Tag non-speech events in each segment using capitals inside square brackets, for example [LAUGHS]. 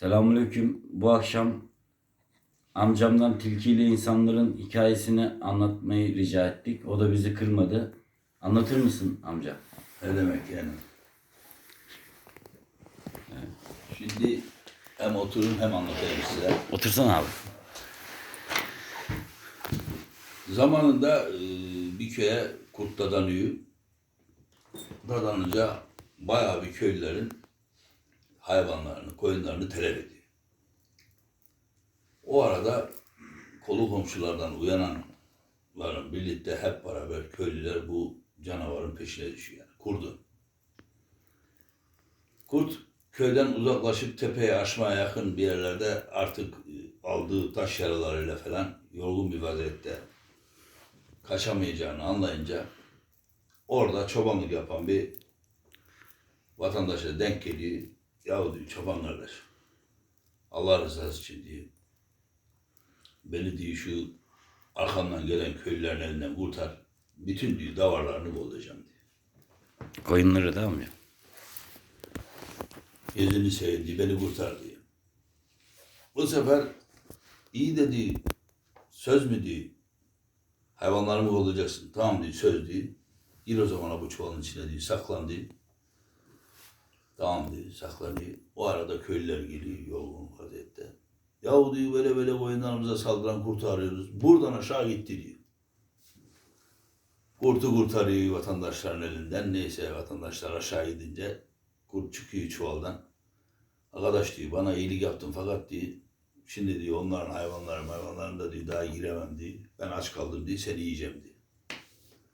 Selamünaleyküm. Bu akşam amcamdan tilkiyle insanların hikayesini anlatmayı rica ettik. O da bizi kırmadı. Anlatır mısın amca? Ne demek yani? Şimdi hem oturun hem anlatayım size. Otursana abi. Zamanında e, bir köye kurt dadanıyor. Dadanınca bayağı bir köylülerin hayvanlarını, koyunlarını telef ediyor. O arada kolu komşulardan uyananların birlikte hep beraber köylüler bu canavarın peşine düşüyor yani kurdu. Kurt köyden uzaklaşıp tepeye aşmaya yakın bir yerlerde artık e, aldığı taş yaralarıyla falan yorgun bir vaziyette kaçamayacağını anlayınca orada çobanlık yapan bir vatandaşa denk geliyor. Yahu diyor çoban kardeş Allah rızası için diyor. Beni diyor şu arkamdan gelen köylülerin elinden kurtar. Bütün diyor davarlarını bozacağım diyor. Koyunları da. Gözünü seveyim diye beni kurtar diyor. Bu sefer iyi dedi söz mü diyor. Hayvanlarımı olacaksın. Tamam diyor söz diyor. Gir o zaman bu çuvalın içine diyor. Saklan diyor. Tamam diyor saklanıyor. O arada köylüler geliyor yorgun vaziyette. Yahu diyor böyle böyle koyunlarımıza saldıran kurtu arıyoruz. Buradan aşağı gitti diyor. Kurtu kurtarıyor vatandaşların elinden. Neyse vatandaşlar aşağı gidince kurt çıkıyor çuvaldan. Arkadaş diyor bana iyilik yaptın fakat diyor şimdi diyor onların hayvanları hayvanlarında diyor daha giremem diyor. Ben aç kaldım diyor seni yiyeceğim diyor.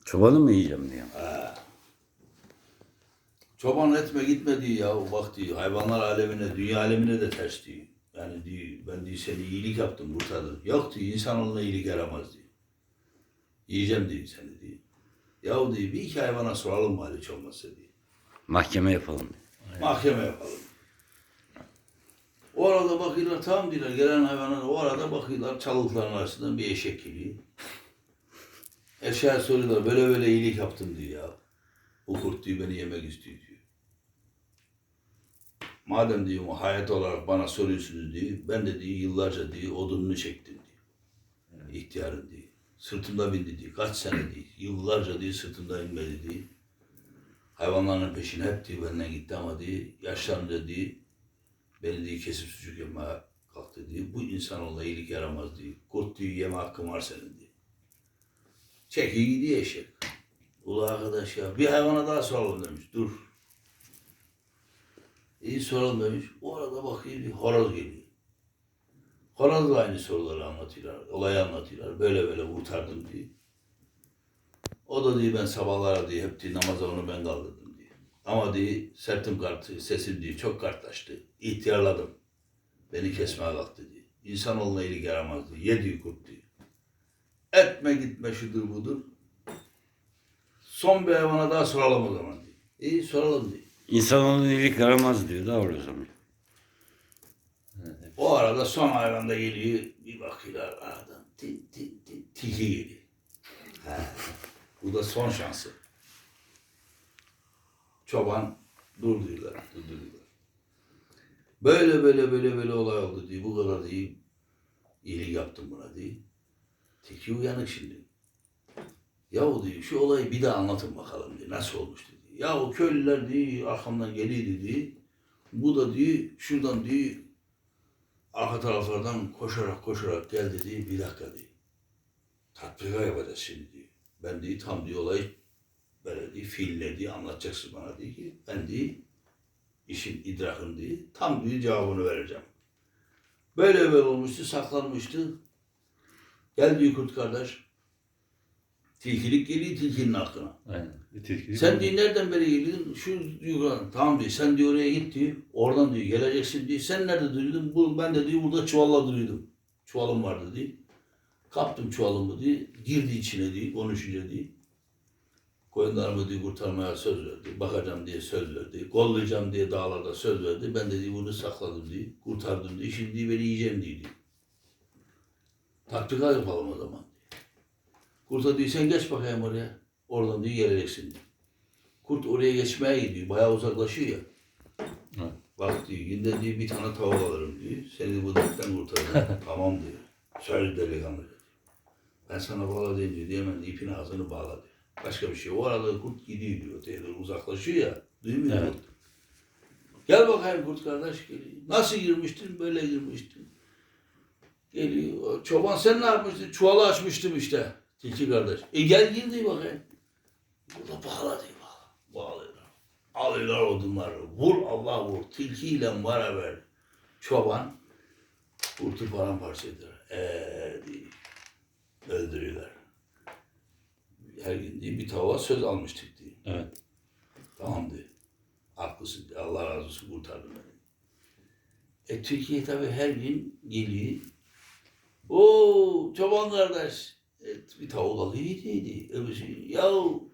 Çobanı mı yiyeceğim diyor. Çoban etme gitme diyor ya bak diyor hayvanlar alemine dünya alemine de ters diyor. Yani diyor ben diyor seni iyilik yaptım kurtardım. Yok diyor insanoğluna iyilik yaramaz diyor. Yiyeceğim diyor seni diyor. Yahu diyor bir iki hayvana soralım mı hiç olmazsa diyor. Mahkeme yapalım diyor. Mahkeme yapalım. O arada bakıyorlar tamam diyorlar gelen hayvanlar o arada bakıyorlar çalılıkların arasından bir eşek geliyor. Eşeğe soruyorlar böyle böyle iyilik yaptım diyor ya. Bu kurt diyor beni yemek istiyor diyor. Madem diyor o hayat olarak bana soruyorsunuz diyor. Ben de diyor yıllarca diyor odununu çektim diyor. İhtiyarın diyor. Sırtımda bindi diyor. Kaç sene diyor. Yıllarca diyor sırtımda inmedi diyor. Hayvanların peşine hep diyor benden gitti ama diyor yaşlanınca diyor beni diyor kesip sucuk yapmaya kalktı diyor. Bu insanoğluna iyilik yaramaz diyor. Kurt diyor yeme hakkın var senin diyor. Çekiyor gidiyor eşek. Ula arkadaş ya bir hayvana daha soralım demiş. Dur. İyi soralım demiş. O arada bakıyor bir horoz geliyor. Horoz da aynı soruları anlatıyorlar. Olayı anlatıyorlar. Böyle böyle kurtardım diyor. O da diyor ben sabahlara diyor hep diyor namaza onu ben kaldırdım diyor. Ama diyor sertim kartı, sesim diyor çok kartlaştı. İhtiyarladım. Beni kesmeye kalktı diyor. İnsanoğluna iyilik yaramaz diyor. Ye diyor kurt diyor. Etme gitme şudur budur. Son bir hayvana daha soralım o zaman diyor. İyi soralım diyor. İnsanoğlunun iyilik yaramaz diyor. Doğru o zaman. O arada son hayvan da geliyor. Bir bakıyorlar aradan. Ti, ti, ti, tilki geliyor. He. Bu da son şansı. Çoban dur diyorlar. Dur diyorlar. Böyle böyle böyle böyle olay oldu diye. Bu kadar diye iyilik yaptım buna diye. Tilki uyanık şimdi. Yahu diyor şu olayı bir daha anlatın bakalım diye. Nasıl olmuştu diye. Ya o köylüler diye arkamdan geliyordu diye. Bu da diyor şuradan diyor arka taraflardan koşarak koşarak geldi diye bir dakika diye. Tatbika yapacağız şimdi diye. Ben diye tam diye olayı böyle diye fiille diye anlatacaksın bana diye ki ben diye işin idrakını diye tam diye cevabını vereceğim. Böyle böyle olmuştu saklanmıştı. Gel diyor kurt kardeş. Tilkilik geliyor tilkinin aklına. Aynen. Sen diyor nereden beri geliyorsun? Şu diyor tamam diyor sen diyor oraya git diyor. Oradan diyor geleceksin diyor. Sen nerede duruyordun? Bu, ben de diyor burada çuvalla duruyordum. Çuvalım vardı diyor. Kaptım çuvalımı diyor. Girdi içine diyor. Konuşunca diyor. Koyunlarımı diyor kurtarmaya söz verdi. Bakacağım diye söz verdi. Kollayacağım diye dağlarda söz verdi. Ben de diyor bunu sakladım diyor. Kurtardım diyor. Şimdi diyor beni yiyeceğim diyor. diyor. Tatbika yapalım o zaman. Kurta diyor sen geç bakayım oraya. Oradan diyor geleceksin diyor. Kurt oraya geçmeye gidiyor. Bayağı uzaklaşıyor ya. Evet. Bak diyor günde diyor bir tane tavuk alırım diyor. Seni bu dertten kurtarırım. [LAUGHS] tamam diyor. Söz delikanlı diyor. Ben sana bağla deyince diyor hemen ipin ağzını bağla diyor. Başka bir şey. O arada kurt gidiyor diyor. Öteye doğru uzaklaşıyor ya. Duymuyor Evet. kurt. Gel bakayım kurt kardeş geliyor. Nasıl girmiştin? Böyle girmiştin. Geliyor. "O Çoban sen ne yapmıştın? Çuvalı açmıştım işte. Tilki kardeş. E gel gir diyor bakayım. Burada bağla diyor bağla. Bağlıyorlar. Alıyorlar odunları. Vur Allah vur. Tilkiyle beraber çoban kurtu paramparça eder. Eee diye öldürüyorlar. Her gün diye bir tavuğa söz almıştık diye. Evet. Tamam diyor. Haklısın diyor. Allah razı olsun kurtardın beni. E Türkiye tabii her gün geliyor. Oo çoban kardeş. Evet, bir tavuk alıyor yedi Öbürsü yahu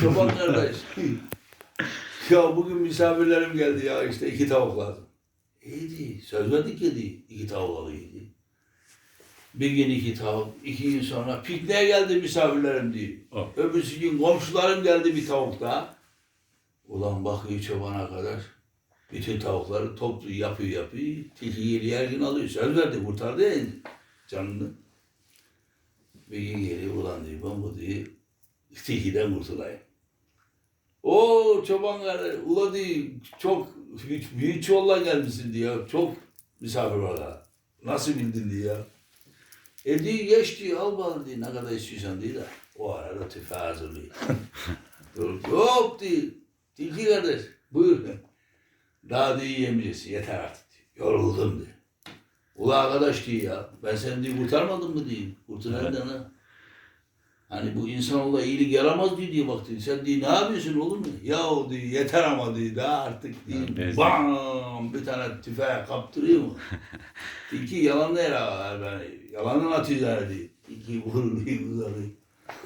çoban kardeş. [LAUGHS] ya bugün misafirlerim geldi ya işte iki tavuk lazım. Yedi. Söz verdik yedi. İki tavuk alıyor yedi. Bir gün iki tavuk, iki gün sonra pikniğe geldi misafirlerim diyor. Oh. Öbürsü gün komşularım geldi bir tavuk daha. Ulan bakıyor çobana kadar. Bütün tavukları toplu yapıyor yapıyor. Tilki geliyor her gün alıyor. Söz verdi kurtardı ya canını. Bir gün geliyor ulan diyor ben bu diyor tilkiden kurtulayım. O çoban kardeş ula diyor çok büyük, büyük çoğulla gelmişsin diyor. Çok misafir var. Nasıl bildin diyor. E diyor geç diyor al bana diyor ne kadar istiyorsan diyor da. O arada tüfeği hazırlıyor. [LAUGHS] Hop diyor. Tilki kardeş buyur. Daha diyor yemeyeceksin yeter artık diyor. Yoruldum diyor. Ula arkadaş diyor ya ben seni diyor kurtarmadım mı diyor. Kurtaraydın ha. Hani bu insanoğlu iyilik yaramaz diyor diye bak diyor. Sen diyor ne yapıyorsun oğlum. Ya o diyor yeter ama diyor daha artık diyor. Evet. Bam bir tane tüfeğe kaptırıyor mu? [LAUGHS] Tilki yalan değil ha. Yani, yalanın atıyor yani diyor. Tilki vurur diyor uzanıyor.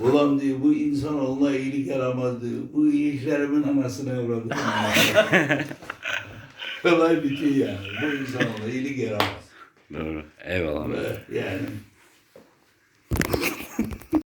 Ulan diyor bu insanoğluna iyilik yaramaz diyor. Bu iyiliklerimin anasını avradı. [LAUGHS] Olay bitiyor yani. Bu insanoğluna iyilik yaramaz. Doğru. Eyvallah. Yani